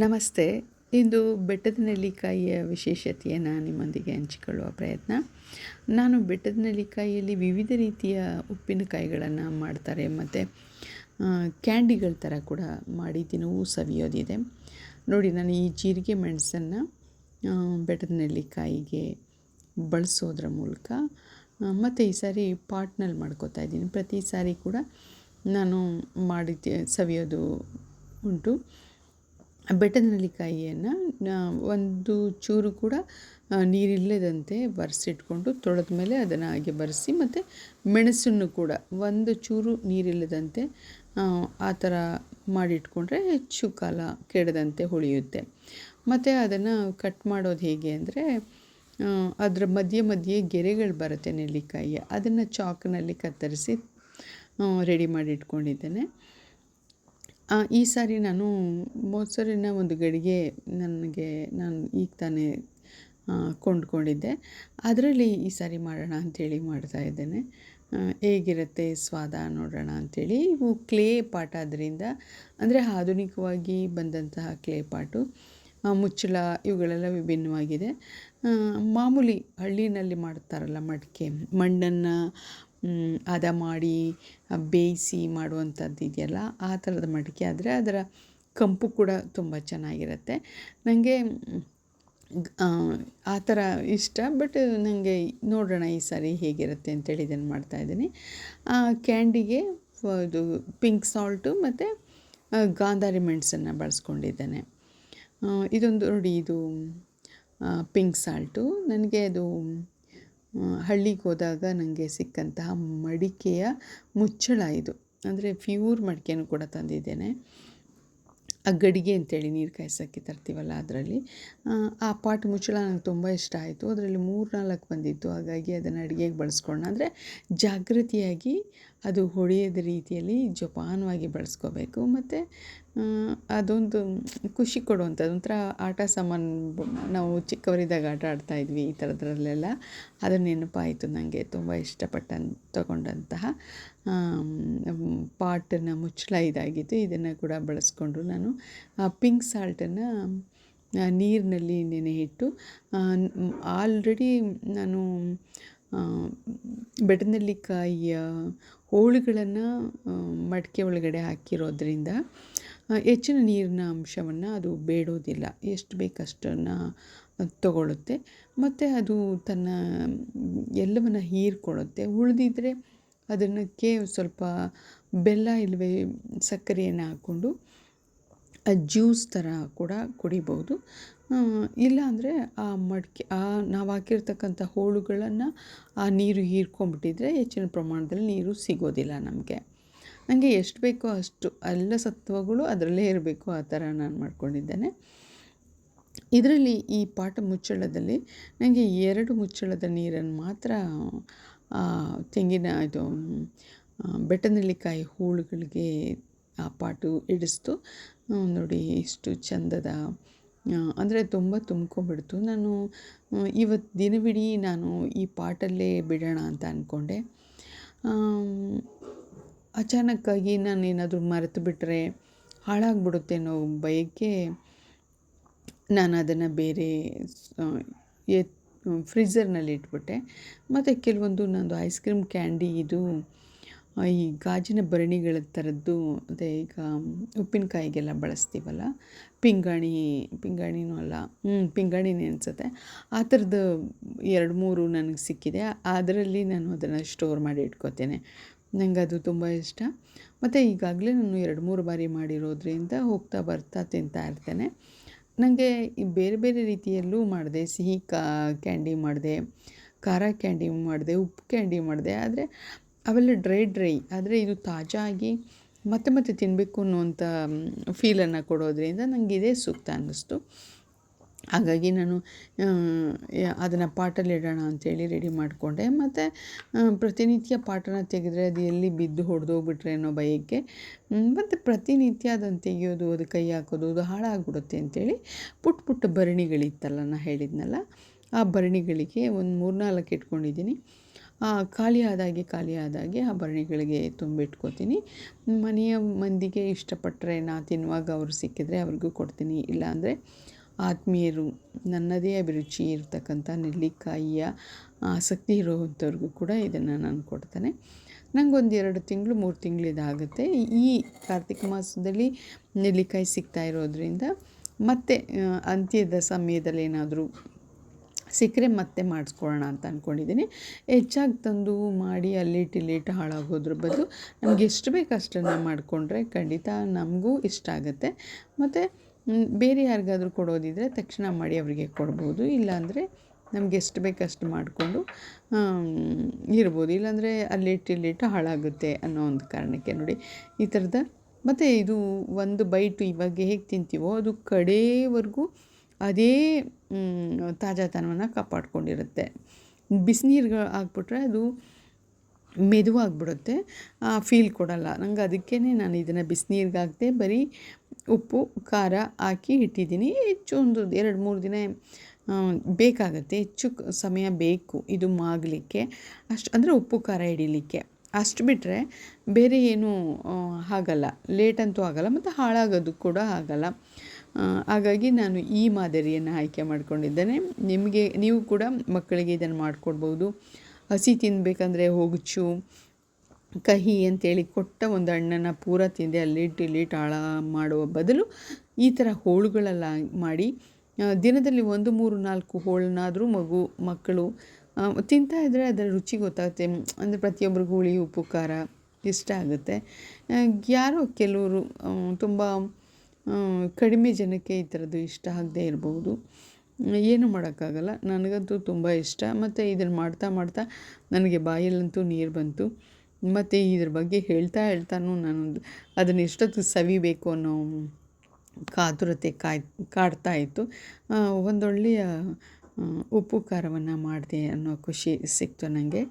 ನಮಸ್ತೆ. ಇಂದು ಬೆಟ್ಟದ ನೆಲ್ಲಿಕಾಯಿಯ ವಿಶೇಷತೆಯನ್ನು ನಿಮ್ಮೊಂದಿಗೆ ಹಂಚಿಕೊಳ್ಳುವ ಪ್ರಯತ್ನ. ನಾನು ಬೆಟ್ಟದ ನೆಲ್ಲಿಕಾಯಿಯಲ್ಲಿ ವಿವಿಧ ರೀತಿಯ ಉಪ್ಪಿನಕಾಯಿಗಳನ್ನು ಮಾಡ್ತಾರೆ. ಮತ್ತು ಕ್ಯಾಂಡಿಗಳ ಥರ ಕೂಡ ಮಾಡಿ ದಿನವೂ ಸವಿಯೋದಿದೆ. ನೋಡಿ, ನಾನು ಈ ಜೀರಿಗೆ ಮೆಣಸನ್ನು ಬೆಟ್ಟದ ನೆಲ್ಲಿಕಾಯಿಗೆ ಬಳಸೋದ್ರ ಮೂಲಕ ಮತ್ತು ಈ ಸಾರಿ ಪಾಟ್ನಲ್ಲಿ ಮಾಡ್ಕೋತಾ ಇದ್ದೀನಿ. ಪ್ರತಿ ಸಾರಿ ಕೂಡ ನಾನು ಮಾಡಿ ಸವಿಯೋದು ಉಂಟು. ಬೆಟ್ಟದ ನೆಲ್ಲಿಕಾಯಿಯನ್ನು ಒಂದು ಚೂರು ಕೂಡ ನೀರಿಲ್ಲದಂತೆ ಬರೆಸಿಟ್ಕೊಂಡು ತೊಳೆದ ಮೇಲೆ ಅದನ್ನು ಹಾಗೆ ಬರೆಸಿ ಮತ್ತು ಮೆಣಸನ್ನು ಕೂಡ ಒಂದು ಚೂರು ನೀರಿಲ್ಲದಂತೆ, ಆ ಥರ ಮಾಡಿಟ್ಕೊಂಡ್ರೆ ಹೆಚ್ಚು ಕಾಲ ಕೆಡದಂತೆ ಉಳಿಯುತ್ತೆ ಮತ್ತು ಅದನ್ನು ಕಟ್ ಮಾಡೋದು ಹೇಗೆ ಅಂದರೆ ಅದರ ಮಧ್ಯೆ ಮಧ್ಯೆ ಗೆರೆಗಳು ಬರುತ್ತೆ ನೆಲ್ಲಿಕಾಯಿಯ. ಅದನ್ನು ಚಾಕ್ನಲ್ಲಿ ಕತ್ತರಿಸಿ ರೆಡಿ ಮಾಡಿ ಇಟ್ಕೊಂಡಿದ್ದೇನೆ ಈ ಸಾರಿ ನಾನು ಮೊಸರಿನ ಒಂದು ಗಡಿಗೆ ನನಗೆ, ನಾನು ಈಗ ತಾನೇ ಕೊಂಡ್ಕೊಂಡಿದ್ದೆ. ಅದರಲ್ಲಿ ಈ ಸಾರಿ ಮಾಡೋಣ ಅಂಥೇಳಿ ಮಾಡ್ತಾಯಿದ್ದೇನೆ ಹೇಗಿರುತ್ತೆ ಸ್ವಾದ ನೋಡೋಣ ಅಂಥೇಳಿ ಇವು ಕ್ಲೇ ಪಾಟ್ ಆದ್ದರಿಂದ ಅಂದರೆ ಆಧುನಿಕವಾಗಿ ಬಂದಂತಹ ಕ್ಲೇ ಪಾಟು ಮುಚ್ಚಳ, ಇವುಗಳೆಲ್ಲ ವಿಭಿನ್ನವಾಗಿದೆ. ಮಾಮೂಲಿ ಹಳ್ಳಿನಲ್ಲಿ ಮಾಡ್ತಾರಲ್ಲ ಮಡಿಕೆ, ಮಣ್ಣನ್ನು ಹದ ಮಾಡಿ ಬೇಯಿಸಿ ಮಾಡುವಂಥದ್ದು ಇದೆಯಲ್ಲ, ಆ ಥರದ ಮಡಿಕೆ ಆದರೆ ಅದರ ಕಂಪು ಕೂಡ ತುಂಬ ಚೆನ್ನಾಗಿರುತ್ತೆ. ನನಗೆ ಆ ಥರ ಇಷ್ಟ, ಬಟ್ ನನಗೆ ನೋಡೋಣ ಈ ಸಾರಿ ಹೇಗಿರುತ್ತೆ ಅಂತೇಳಿ ಇದನ್ನು ಮಾಡ್ತಾಯಿದ್ದೀನಿ ಕ್ಯಾಂಡಿಗೆ ಇದು ಪಿಂಕ್ ಸಾಲ್ಟು ಮತ್ತು ಗಾಂಧಾರಿ ಮೆಣಸನ್ನು ಬಳಸ್ಕೊಂಡಿದ್ದೇನೆ. ಇದೊಂದು ನೋಡಿ, ಇದು ಪಿಂಕ್ ಸಾಲ್ಟು. ನನಗೆ ಅದು ಹಳ್ಳಿಗೆ ಹೋದಾಗ ನನಗೆ ಸಿಕ್ಕಂತಹ ಮಡಿಕೆಯ ಮುಚ್ಚಳ ಇದು. ಅಂದರೆ ಫ್ಯೂರ್ ಮಡಿಕೆನೂ ಕೂಡ ತಂದಿದ್ದೇನೆ. ಆ ಗಡಿಗೆ ಅಂತೇಳಿ ನೀರು ಕಾಯ್ಸೋಕ್ಕೆ ತರ್ತೀವಲ್ಲ ಅದರಲ್ಲಿ. ಆ ಪಾಟ್ ಮುಚ್ಚಳ ನನಗೆ ತುಂಬ ಇಷ್ಟ ಆಯಿತು. ಅದರಲ್ಲಿ ಮೂರು ನಾಲ್ಕು ಬಂದಿತ್ತು. ಹಾಗಾಗಿ ಅದನ್ನು ಅಡುಗೆಗೆ ಬಳಸ್ಕೊಳ್ಳೋಣ ಅಂದರೆ ಜಾಗೃತಿಯಾಗಿ ಅದು ಹೊಡೆಯದ ರೀತಿಯಲ್ಲಿ ಜೋಪಾನವಾಗಿ ಬಳಸ್ಕೋಬೇಕು. ಮತ್ತು ಅದೊಂದು ಖುಷಿ ಕೊಡುವಂಥದ್ದು. ಒಂಥರ ಆಟ ಸಾಮಾನು ನಾವು ಚಿಕ್ಕವರಿದ್ದಾಗ ಆಟ ಆಡ್ತಾಯಿದ್ವಿ ಈ ಥರದ್ರಲ್ಲೆಲ್ಲ. ಅದು ನೆನಪಾಯಿತು ನನಗೆ ತುಂಬ ಇಷ್ಟಪಟ್ಟ ತಗೊಂಡಂತಹ ಪಾಟನ್ನ ಮುಚ್ಚಳ ಇದಾಗಿತ್ತು ಇದನ್ನು ಕೂಡ ಬಳಸ್ಕೊಂಡು ನಾನು ಪಿಂಕ್ ಸಾಲ್ಟನ್ನು ನೀರಿನಲ್ಲಿ ನೆನೆ ಇಟ್ಟು ಆಲ್ರೆಡಿ ನಾನು ಬೆಟ್ಟನೆಲ್ಲಿಕಾಯಿಯ ಹೋಳುಗಳನ್ನು ಮಡಿಕೆ ಒಳಗಡೆ ಹಾಕಿರೋದ್ರಿಂದ ಹೆಚ್ಚಿನ ನೀರಿನ ಅಂಶವನ್ನು ಅದು ಬೇಡೋದಿಲ್ಲ. ಎಷ್ಟು ಬೇಕಷ್ಟನ್ನು ತಗೊಳ್ಳುತ್ತೆ ಮತ್ತು ಅದು ತನ್ನ ಎಲ್ಲವನ್ನು ಹೀರ್ಕೊಳ್ಳುತ್ತೆ. ಉಳಿದಿದ್ರೆ ಅದನ್ನಕ್ಕೆ ಸ್ವಲ್ಪ ಬೆಲ್ಲ ಇಲ್ಲವೇ ಸಕ್ಕರೆಯನ್ನು ಹಾಕ್ಕೊಂಡು ಜ್ಯೂಸ್ ಥರ ಕೂಡ ಕುಡಿಬೋದು. ಇಲ್ಲ ಅಂದರೆ ಆ ಮಡಿಕೆ, ಆ ನಾವು ಹಾಕಿರ್ತಕ್ಕಂಥ ಹೋಳುಗಳನ್ನು ಆ ನೀರು ಹೀರ್ಕೊಂಡ್ಬಿಟ್ಟಿದ್ರೆ ಹೆಚ್ಚಿನ ಪ್ರಮಾಣದಲ್ಲಿ ನೀರು ಸಿಗೋದಿಲ್ಲ ನಮಗೆ. ನನಗೆ ಎಷ್ಟು ಬೇಕೋ ಅಷ್ಟು, ಎಲ್ಲ ಸತ್ವಗಳು ಅದರಲ್ಲೇ ಇರಬೇಕು ಆ ಥರ ನಾನು ಮಾಡ್ಕೊಂಡಿದ್ದೇನೆ. ಇದರಲ್ಲಿ ಈ ಪಾಟ ಮುಚ್ಚಳದಲ್ಲಿ ನನಗೆ ಎರಡು ಮುಚ್ಚಳದ ನೀರನ್ನು ಮಾತ್ರ ತೆಂಗಿನ ಇದು ಬೆಟ್ಟನೆಲ್ಲಿಕಾಯಿ ಹೂಳುಗಳಿಗೆ ಆ ಪಾಟು ಇಡಿಸ್ತು ನೋಡಿ ಇಷ್ಟು ಚಂದದ ಅಂದರೆ ತುಂಬ ತುಂಬ್ಕೊಂಬಿಡ್ತು ನಾನು ಇವತ್ತು ದಿನವಿಡೀ ನಾನು ಈ ಪಾಟಲ್ಲೇ ಬಿಡೋಣ ಅಂತ ಅಂದ್ಕೊಂಡೆ ಅಚಾನಕ್ಕಾಗಿ ನಾನು ಏನಾದರೂ ಮರೆತು ಬಿಟ್ಟರೆ ಹಾಳಾಗ್ಬಿಡುತ್ತೆ ಅನ್ನೋ ಭಯಕ್ಕೆ ನಾನು ಅದನ್ನು ಬೇರೆ ಎತ್ ಫ್ರೀಝರ್ನಲ್ಲಿ ಇಟ್ಬಿಟ್ಟೆ. ಮತ್ತು ಕೆಲವೊಂದು ನಂದು ಐಸ್ ಕ್ರೀಮ್ ಕ್ಯಾಂಡಿ ಇದು ಈ ಗಾಜಿನ ಭರಣಿಗಳ ಥರದ್ದು, ಅದೇ ಈಗ ಉಪ್ಪಿನಕಾಯಿಗೆಲ್ಲ ಬಳಸ್ತೀವಲ್ಲ, ಪಿಂಗಾಣಿ, ಪಿಂಗಾಣಿನೂ ಅಲ್ಲ ಹ್ಞೂ ಪಿಂಗಾಣಿನೇ ಅನಿಸುತ್ತೆ. ಆ ಥರದ್ದು ಎರಡು ಮೂರು ನನಗೆ ಸಿಕ್ಕಿದೆ. ಅದರಲ್ಲಿ ನಾನು ಅದನ್ನು ಸ್ಟೋರ್ ಮಾಡಿ ಇಟ್ಕೋತೇನೆ. ನನಗೆ ಅದು ತುಂಬ ಇಷ್ಟ. ಮತ್ತು ಈಗಾಗಲೇ ನಾನು ಎರಡು ಮೂರು ಬಾರಿ ಮಾಡಿರೋದ್ರಿಂದ ಹೋಗ್ತಾ ಬರ್ತಾ ತಿಂತಾ ಇರ್ತೇನೆ. ನನಗೆ ಬೇರೆ ಬೇರೆ ರೀತಿಯಲ್ಲೂ ಮಾಡಿದೆ. ಸಿಹಿ ಕ್ಯಾಂಡಿ ಮಾಡಿದೆ, ಖಾರ ಕ್ಯಾಂಡಿ ಮಾಡಿದೆ, ಉಪ್ಪು ಕ್ಯಾಂಡಿ ಮಾಡಿದೆ. ಆದರೆ ಅವೆಲ್ಲ ಡ್ರೈ ಡ್ರೈ. ಆದರೆ ಇದು ತಾಜಾ ಆಗಿ ಮತ್ತೆ ಮತ್ತೆ ತಿನ್ನಬೇಕು ಅನ್ನುವಂಥ ಫೀಲನ್ನು ಕೊಡೋದ್ರಿಂದ ನನಗೆ ಇದೇ ಸೂಕ್ತ ಅನ್ನಿಸ್ತು. ಹಾಗಾಗಿ ನಾನು ಅದನ್ನು ಪಾಟಲ್ಲಿ ಇಡೋಣ ಅಂಥೇಳಿ ರೆಡಿ ಮಾಡಿಕೊಂಡೆ. ಮತ್ತು ಪ್ರತಿನಿತ್ಯ ಪಾಟನ ತೆಗೆದ್ರೆ ಅದು ಎಲ್ಲಿ ಬಿದ್ದು ಹೊಡೆದೋಗ್ಬಿಟ್ರೆ ಅನ್ನೋ ಭಯಕ್ಕೆ ಮತ್ತು ಪ್ರತಿನಿತ್ಯ ಅದನ್ನು ತೆಗೆಯೋದು, ಅದು ಕೈ ಹಾಕೋದು, ಅದು ಹಾಳಾಗ್ಬಿಡುತ್ತೆ ಅಂಥೇಳಿ ಪುಟ್ಟ ಪುಟ್ಟ ಭರಣಿಗಳಿತ್ತಲ್ಲ ನಾನು ಹೇಳಿದ್ನಲ್ಲ, ಆ ಭರಣಿಗಳಿಗೆ ಒಂದು ಮೂರು ನಾಲ್ಕು ಇಟ್ಕೊಂಡಿದ್ದೀನಿ. ಖಾಲಿ ಖಾಲಿಯಾದಾಗೆ ಖಾಲಿ ಆದಾಗೆ ಆ ಭರಣಿಗಳಿಗೆ ತುಂಬಿಟ್ಕೋತೀನಿ. ಮನೆಯ ಮಂದಿಗೆ ಇಷ್ಟಪಟ್ಟರೆ ನಾ ತಿನ್ನುವಾಗ ಅವರು ಸಿಕ್ಕಿದರೆ ಅವ್ರಿಗೂ ಕೊಡ್ತೀನಿ. ಇಲ್ಲಾಂದರೆ ಆತ್ಮೀಯರು, ನನ್ನದೇ ಅಭಿರುಚಿ ಇರತಕ್ಕಂಥ ನೆಲ್ಲಿಕಾಯಿಯ ಆಸಕ್ತಿ ಇರುವಂಥವ್ರಿಗೂ ಕೂಡ ಇದನ್ನು ನಾನು ಕೊಡ್ತೇನೆ. ನಂಗೊಂದು ಎರಡು ತಿಂಗಳು, ಮೂರು ತಿಂಗಳು ಇದಾಗುತ್ತೆ. ಈ ಕಾರ್ತಿಕ ಮಾಸದಲ್ಲಿ ನೆಲ್ಲಿಕಾಯಿ ಸಿಗ್ತಾ ಇರೋದ್ರಿಂದ ಮತ್ತೆ ಅಂತ್ಯದ ಸಮಯದಲ್ಲಿ ಏನಾದರೂ ಸಿಕ್ಕರೆ ಮತ್ತೆ ಮಾಡಿಸ್ಕೊಳ್ಳೋಣ ಅಂತ ಅಂದ್ಕೊಂಡಿದ್ದೀನಿ ಹೆಚ್ಚಾಗಿ ತಂದು ಮಾಡಿ ಅಲ್ಲಿಟ್ಟು ಇಲ್ಲಿಟ್ಟು ಹಾಳಾಗೋದ್ರ ಬದಲು ನಮ್ಗೆ ಎಷ್ಟು ಬೇಕು ಅಷ್ಟನ್ನು ಮಾಡಿಕೊಂಡ್ರೆ ಖಂಡಿತ ನಮಗೂ ಇಷ್ಟ ಆಗುತ್ತೆ. ಮತ್ತು ಬೇರೆ ಯಾರಿಗಾದ್ರೂ ಕೊಡೋದಿದ್ದರೆ ತಕ್ಷಣ ಮಾಡಿ ಅವರಿಗೆ ಕೊಡ್ಬೋದು. ಇಲ್ಲಾಂದರೆ ನಮ್ಗೆ ಎಷ್ಟು ಬೇಕು ಅಷ್ಟು ಮಾಡಿಕೊಂಡು ಇರ್ಬೋದು. ಇಲ್ಲಾಂದರೆ ಅಲ್ಲಿಟ್ಟು ಇಲ್ಲಿಟ್ಟು ಹಾಳಾಗುತ್ತೆ ಅನ್ನೋ ಒಂದು ಕಾರಣಕ್ಕೆ ನೋಡಿ ಈ ಥರದ. ಮತ್ತು ಇದು ಒಂದು ಬೈಟು ಇವಾಗ ಹೇಗೆ ತಿಂತೀವೋ ಅದು ಕಡೇವರೆಗೂ ಅದೇ ತಾಜಾತನವನ್ನು ಕಾಪಾಡ್ಕೊಂಡಿರುತ್ತೆ. ಬಿಸಿನೀರು ಹಾಕ್ಬಿಟ್ರೆ ಅದು ಮೆದುವಾಗ್ಬಿಡುತ್ತೆ. ಫೀಲ್ ಕೊಡಲ್ಲ. ನಂಗೆ ಅದಕ್ಕೇ ನಾನು ಇದನ್ನು ಬಿಸಿನೀರ್ಗೆ ಬರೀ ಉಪ್ಪು, ಖಾರ ಹಾಕಿ ಇಟ್ಟಿದ್ದೀನಿ. ಹೆಚ್ಚು ಒಂದು ಎರಡು, ಮೂರು ದಿನ ಬೇಕಾಗುತ್ತೆ. ಹೆಚ್ಚು ಸಮಯ ಬೇಕು ಇದು ಮಾಗಲಿಕ್ಕೆ. ಅಷ್ಟು, ಅಂದರೆ ಉಪ್ಪು, ಖಾರ ಹಿಡಿಲಿಕ್ಕೆ. ಅಷ್ಟು ಬಿಟ್ಟರೆ ಬೇರೆ ಏನೂ ಆಗಲ್ಲ. ಲೇಟಂತೂ ಆಗಲ್ಲ, ಮತ್ತು ಹಾಳಾಗೋದು ಕೂಡ ಆಗಲ್ಲ. ಹಾಗಾಗಿ ನಾನು ಈ ಮಾದರಿಯನ್ನು ಆಯ್ಕೆ ಮಾಡ್ಕೊಂಡಿದ್ದೇನೆ. ನಿಮಗೆ, ನೀವು ಕೂಡ ಮಕ್ಕಳಿಗೆ ಇದನ್ನು ಮಾಡಿಕೊಡ್ಬೋದು. ಹಸಿ ತಿನ್ನಬೇಕಂದ್ರೆ ಹೋಗುಚು. ಕಹಿ ಅಂತೇಳಿ ಕೊಟ್ಟ ಒಂದು ಹಣ್ಣನ್ನು ಪೂರ ತಿಂದೆ ಅಲ್ಲಿಟ್ಟು ಇಲ್ಲಿಟ್ಟು ಹಾಳ ಮಾಡುವ ಬದಲು ಈ ಥರ ಹೋಳುಗಳೆಲ್ಲ ಮಾಡಿ ದಿನದಲ್ಲಿ ಒಂದು, ಮೂರು, ನಾಲ್ಕು ಹೋಳನ್ನಾದರೂ ಮಗು, ಮಕ್ಕಳು ತಿಂತಾ ಇದ್ದರೆ ಅದರ ರುಚಿ ಗೊತ್ತಾಗುತ್ತೆ. ಅಂದರೆ ಪ್ರತಿಯೊಬ್ಬರಿಗೂ ಹುಳಿ, ಉಪ್ಪು, ಖಾರ ಇಷ್ಟ ಆಗುತ್ತೆ. ಯಾರೋ ಕೆಲವರು ತುಂಬ ಕಡಿಮೆ ಜನಕ್ಕೆ ಈ ಥರದ್ದು ಇಷ್ಟ ಆಗದೇ ಇರಬಹುದು ಏನು ಮಾಡೋಕ್ಕಾಗಲ್ಲ. ನನಗಂತೂ ತುಂಬ ಇಷ್ಟ. ಮತ್ತು ಇದನ್ನು ಮಾಡ್ತಾ ಮಾಡ್ತಾ ನನಗೆ ಬಾಯಲ್ಲಂತೂ ನೀರು ಬಂತು. ಮತ್ತು ಇದ್ರ ಬಗ್ಗೆ ಹೇಳ್ತಾ ಹೇಳ್ತಾನೂ ನಾನು ಅದನ್ನು ಎಷ್ಟೊತ್ತು ಸವಿಬೇಕು ಅನ್ನೋ ಕಾತುರತೆ ಕಾಯ್ ಕಾಡ್ತಾ ಇತ್ತು. ಒಂದೊಳ್ಳೆಯ ಉಪ್ಪು ಖಾರವನ್ನು ಮಾಡಿದೆ ಅನ್ನೋ ಖುಷಿ ಸಿಕ್ತು ನನಗೆ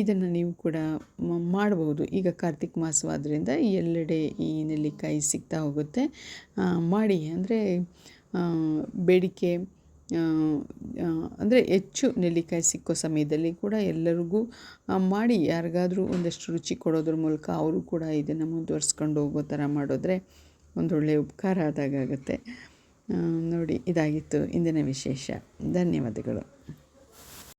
ಇದನ್ನು ನೀವು ಕೂಡ ಮಾಡ್ಬೋದು. ಈಗ ಕಾರ್ತಿಕ ಮಾಸವಾದ್ದರಿಂದ ಎಲ್ಲೆಡೆ ಈ ನೆಲ್ಲಿಕಾಯಿ ಸಿಗ್ತಾ ಹೋಗುತ್ತೆ. ಮಾಡಿ ಅಂದರೆ ಬೇಡಿಕೆ ಅಂದರೆ ಹೆಚ್ಚು ನೆಲ್ಲಿಕಾಯಿ ಸಿಕ್ಕೋ ಸಮಯದಲ್ಲಿ ಕೂಡ ಎಲ್ಲರಿಗೂ ಮಾಡಿ ಯಾರಿಗಾದರೂ ಒಂದಷ್ಟು ರುಚಿ ಕೊಡೋದ್ರ ಮೂಲಕ ಅವರು ಕೂಡ ಇದನ್ನು ಮುಂದುವರ್ಸ್ಕೊಂಡು ಹೋಗೋ ಥರ ಮಾಡಿದ್ರೆ ಒಂದೊಳ್ಳೆಯ ಉಪಕಾರ ಆದಾಗುತ್ತೆ ನೋಡಿ ಇದಾಗಿತ್ತು ಇಂದಿನ ವಿಶೇಷ. ಧನ್ಯವಾದಗಳು.